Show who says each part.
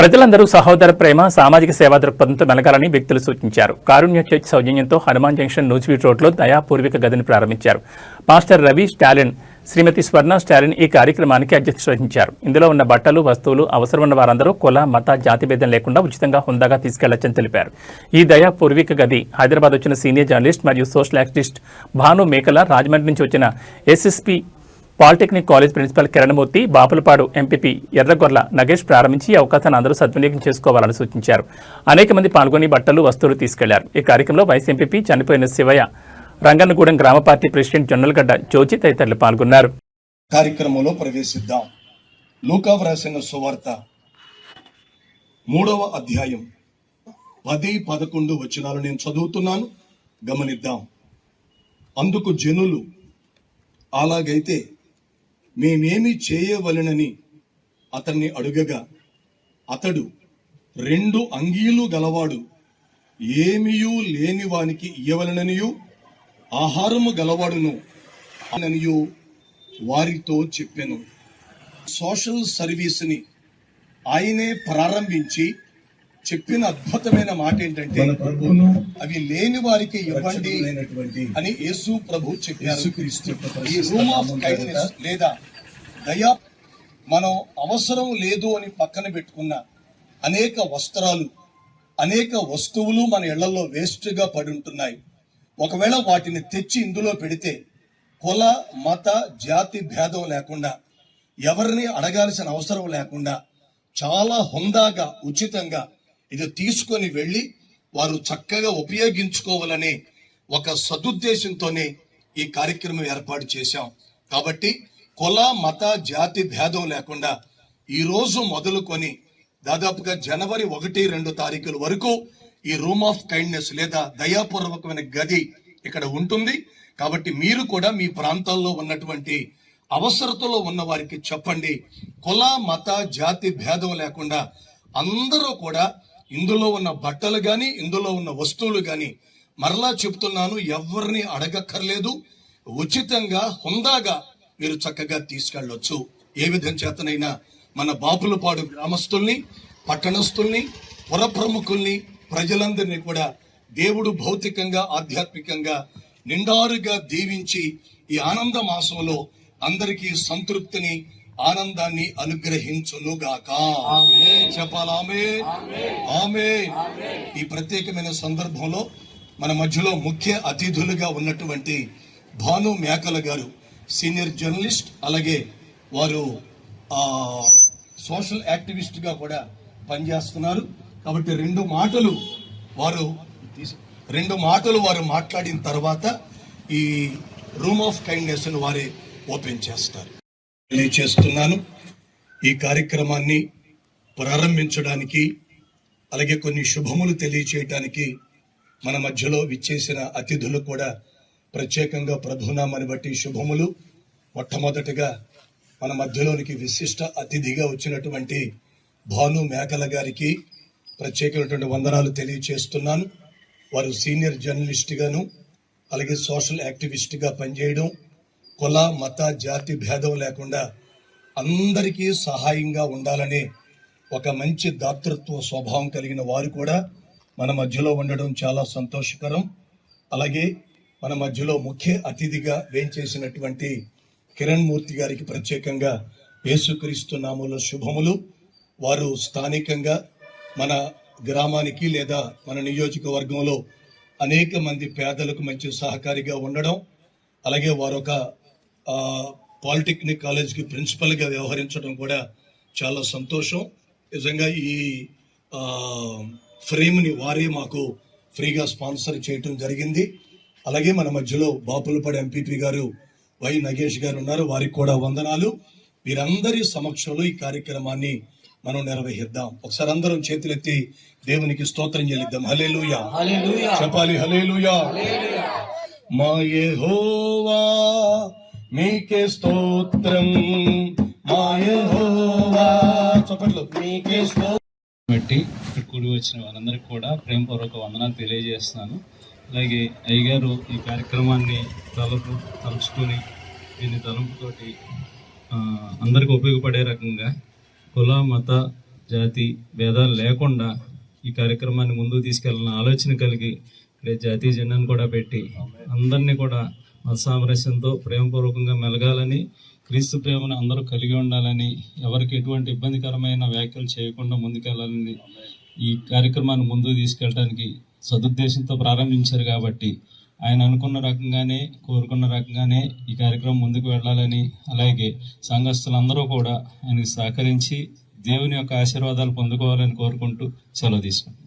Speaker 1: ప్రజలందరూ సహోదర ప్రేమ సామాజిక సేవా దృక్పథంతో మెలగాలని వ్యక్తులు సూచించారు. కారుణ్య చర్చ్ సౌజన్యంతో హనుమాన్ జంక్షన్ నూజివీడ్ రోడ్లో దయాపూర్విక గదిని ప్రారంభించారు. పాస్టర్ రవి స్టాలిన్ శ్రీమతి స్వర్ణ స్టాలిన్ ఈ కార్యక్రమానికి అధ్యక్షత వహించారు. ఇందులో ఉన్న బట్టలు వస్తువులు అవసరం ఉన్న వారందరూ కుల మత జాతి భేదం లేకుండా ఉచితంగా హుందాగా తీసుకెళ్ళొచ్చని తెలిపారు. ఈ దయా పూర్వీక గది హైదరాబాద్ వచ్చిన సీనియర్ జర్నలిస్ట్ మరియు సోషల్ యాక్టివిస్ట్ భాను మేకల రాజమండ్రి నుంచి వచ్చిన SSP polytechnic college principal Kiranamurthy Bapulapadu MPP Erragorla Nagesh ప్రారంభించి ఈ అవకాశాన్ని అందరూ సద్వినియోగం చేసుకోవాలని సూచించారు. అనేక మంది పాల్గొని బట్టలు వస్తువులు తీసుకెళ్ళారు. ఈ కార్యక్రమంలో వైస్ ఎంపీపీ చనిపోయిన శివయ్య రంగన్నగూడెం గ్రామ పార్టీ ప్రెసిడెంట్ జొన్నలగడ్డ జోచి తదితరులు పాల్గొన్నారు.
Speaker 2: కార్యక్రమంలో ప్రవేశిద్దాం. లూకావు రాసిన సువార్త మూడవ అధ్యాయం పది పదకొండు వచనాలు నేను చదువుతున్నాను. గమనిద్దాం. అందుకు జనులు అలాగైతే మేమేమి చేయవలెనని అతన్ని అడుగగా అతడు రెండు అంగీలు గలవాడు ఏమియూ లేని వానికి ఇయ్యవలననియు ఆహారము గలవాడును అననియు వారితో చెప్పాను. సోషల్ సర్వీస్ని ఆయనే ప్రారంభించి చెప్పిన అద్భుతమైన మాట ఏంటంటే అవి లేని వారికి ఇవ్వండి అని యేసు ప్రభు చెప్పారు. ఈ రూమ్ ఆఫ్ కైండ్నెస్ లేదా దయా మనం అవసరం లేదు అని పక్కన పెట్టుకున్న అనేక వస్త్రాలు అనేక వస్తువులు మన ఇళ్ళలో వేస్ట్గా పడి ఉంటున్నాయి ఒకవేళ వాటిని తెచ్చి ఇందులో పెడితే కుల మత జాతి భేదం లేకుండా ఎవరిని అడగాల్సిన అవసరం లేకుండా చాలా హుందాగా ఉచితంగా ఇది తీసుకొని వెళ్ళి వారు చక్కగా ఉపయోగించుకోవాలనే ఒక సదుద్దేశంతోనే ఈ కార్యక్రమం ఏర్పాటు చేశాం. కాబట్టి కుల మత జాతి భేదం లేకుండా ఈరోజు మొదలుకొని దాదాపుగా జనవరి ఒకటి రెండు తారీఖుల వరకు ఈ రూమ్ ఆఫ్ కైండ్నెస్ లేదా దయాపూర్వకమైన గది ఇక్కడ ఉంటుంది. కాబట్టి మీరు కూడా మీ ప్రాంతాల్లో ఉన్నటువంటి అవసరతలో ఉన్న వారికి చెప్పండి. కుల మత జాతి భేదం లేకుండా అందరూ కూడా ఇందులో ఉన్న బట్టలు కానీ ఇందులో ఉన్న వస్తువులు కానీ మరలా చెప్తున్నాను ఎవరిని అడగక్కర్లేదు. ఉచితంగా హుందాగా మీరు చక్కగా తీసుకెళ్ళొచ్చు. ఏ విధం చేతనైనా మన బాపులపాడు గ్రామస్తుల్ని పట్టణస్తుల్ని పుర ప్రముఖుల్ని ప్రజలందరినీ కూడా దేవుడు భౌతికంగా ఆధ్యాత్మికంగా నిండారుగా దీవించి ఈ ఆనంద మాసంలో అందరికీ సంతృప్తిని ఆనందాన్ని అనుగ్రహించునుగాక. చెప్పాలామే ఆమె ఈ ప్రత్యేకమైన సందర్భంలో మన మధ్యలో ముఖ్య అతిథులుగా ఉన్నటువంటి భాను మేకల గారు సీనియర్ జర్నలిస్ట్ అలాగే వారు సోషల్ యాక్టివిస్ట్గా కూడా పనిచేస్తున్నారు. కాబట్టి రెండు మాటలు వారు రెండు మాటలు వారు మాట్లాడిన తర్వాత ఈ రూమ్ ఆఫ్ కైండ్నెస్ను వారే ఓపెన్ చేస్తారు. తెలియచేస్తున్నాను ఈ కార్యక్రమాన్ని ప్రారంభించడానికి అలాగే కొన్ని శుభములు తెలియచేయటానికి మన మధ్యలో విచ్చేసిన అతిథులు కూడా ప్రత్యేకంగా ప్రభునామాన్ని బట్టి శుభములు. మొట్టమొదటిగా మన మధ్యలోనికి విశిష్ట అతిథిగా వచ్చినటువంటి భాను మేకల గారికి ప్రత్యేకమైనటువంటి వందనాలు తెలియచేస్తున్నాను. వారు సీనియర్ జర్నలిస్ట్గాను అలాగే సోషల్ యాక్టివిస్ట్గా పనిచేయడం కుల మత జాతి భేదం లేకుండా అందరికీ సహాయంగా ఉండాలనే ఒక మంచి దాతృత్వ స్వభావం కలిగిన వారు కూడా మన మధ్యలో ఉండడం చాలా సంతోషకరం. అలాగే మన మధ్యలో ముఖ్య అతిథిగా వేంచేసినటువంటి కిరణ్ మూర్తి గారికి ప్రత్యేకంగా యేసుక్రీస్తు నామంలో శుభములు. వారు స్థానికంగా మన గ్రామానికి లేదా మన నియోజకవర్గంలో అనేక మంది పేదలకు మంచి సహకారిగా ఉండడం అలాగే వారొక పాలిటెక్నిక్ కాలేజ్కి ప్రిన్సిపల్గా వ్యవహరించడం కూడా చాలా సంతోషం. నిజంగా ఈ ఫ్రేమ్ని వారే మాకు ఫ్రీగా స్పాన్సర్ చేయటం జరిగింది. అలాగే మన మధ్యలో బాపులపడి ఎంపీపీ గారు వై నగేష్ గారు ఉన్నారు. వారికి కూడా వందనాలు. వీరందరి సమక్షంలో ఈ కార్యక్రమాన్ని మనం నిర్వహిద్దాం. ఒకసారి అందరం చేతులెత్తి దేవునికి స్తోత్రం చెల్లిద్దాం. హలేలుయా చెప్పాలి హలేలుయా మా యెహోవా మీకే స్తోత్రం. చెప్పట్లు మీకే
Speaker 3: బట్టి ఇక్కడ కూడి వచ్చిన వారందరికీ కూడా ప్రేమపూర్వక వందనాలు తెలియజేస్తున్నాను. అలాగే అయ్యగారు ఈ కార్యక్రమాన్ని తలుపు తలుచుకొని దీన్ని తలుపుతోటి అందరికీ ఉపయోగపడే రకంగా కుల మత జాతి భేదాలు లేకుండా ఈ కార్యక్రమాన్ని ముందుకు తీసుకెళ్ళాలని ఆలోచన కలిగి ఇక్కడ జాతీయ జెండాను కూడా పెట్టి అందరినీ కూడా మత సామరస్యంతో ప్రేమపూర్వకంగా మెలగాలని క్రీస్తు ప్రేమను అందరూ కలిగి ఉండాలని ఎవరికి ఎటువంటి ఇబ్బందికరమైన వ్యాఖ్యలు చేయకుండా ముందుకెళ్ళాలని ఈ కార్యక్రమాన్ని ముందుకు తీసుకెళ్ళడానికి సదుద్దేశంతో ప్రారంభించారు కాబట్టి ఆయన అనుకున్న రకంగానే కోరుకున్న రకంగానే ఈ కార్యక్రమం ముందుకు వెళ్ళాలని అలాగే సంఘస్థులందరూ కూడా ఆయనకు సహకరించి దేవుని యొక్క ఆశీర్వాదాలు పొందుకోవాలని కోరుకుంటూ సెలవు తీసుకుంటాం